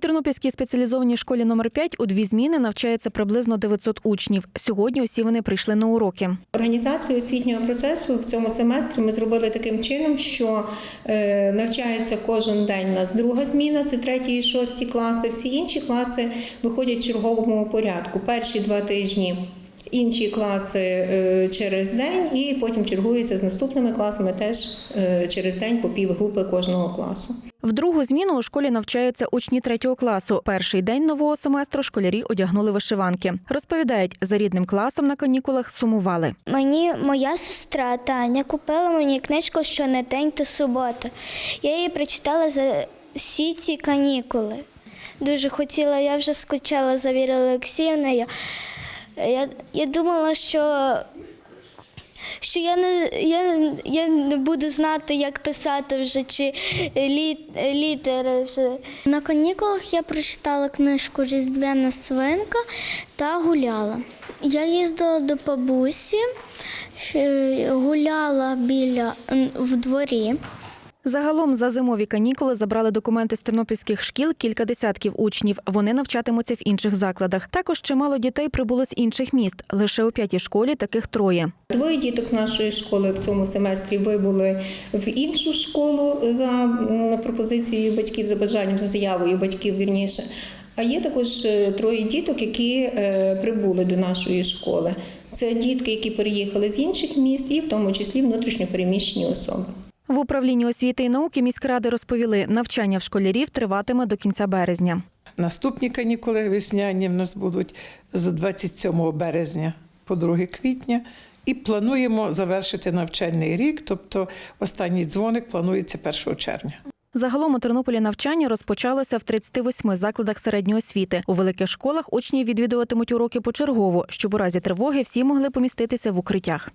Тернопільській спеціалізованій школі номер 5 у дві зміни навчається приблизно 900 учнів. Сьогодні усі вони прийшли на уроки. Організацію освітнього процесу в цьому семестрі ми зробили таким чином, що е, навчається кожен день у нас друга зміна, це треті і шості класи. Всі інші класи виходять в черговому порядку. Перші два тижні. Інші класи е, через день і потім чергуються з наступними класами теж е, через день по півгрупи кожного класу. В другу зміну у школі навчаються учні третього класу. Перший день нового семестру школярі одягнули вишиванки. Розповідають, за рідним класом на канікулах сумували. Мені моя сестра Таня купила мені книжку що не день, то субота. Я її прочитала за всі ці канікули. Дуже хотіла, я вже скучала за Вірою Олексіївною. Я, я думала, що, що я, не, я, я не буду знати, як писати вже чи літ, літери. Вже. На канікулах я прочитала книжку Різдвяна свинка та гуляла. Я їздила до бабусі, гуляла біля в дворі. Загалом за зимові канікули забрали документи з тернопільських шкіл кілька десятків учнів. Вони навчатимуться в інших закладах. Також чимало дітей прибуло з інших міст. Лише у п'ятій школі таких троє. Двоє діток з нашої школи в цьому семестрі вибули в іншу школу за пропозицією батьків, за бажанням, за заявою батьків вірніше. А є також е, троє діток, які е, прибули до нашої школи. Це дітки, які переїхали з інших міст, і в тому числі внутрішньопереміщені особи. В управлінні освіти і науки міськради розповіли, навчання в школярів триватиме до кінця березня. Наступні канікули весняні в нас будуть з 27 березня по 2 квітня. І плануємо завершити навчальний рік, тобто останній дзвоник планується 1 червня. Загалом у Тернополі навчання розпочалося в 38 закладах середньої освіти. У великих школах учні відвідуватимуть уроки почергово, щоб у разі тривоги всі могли поміститися в укриттях.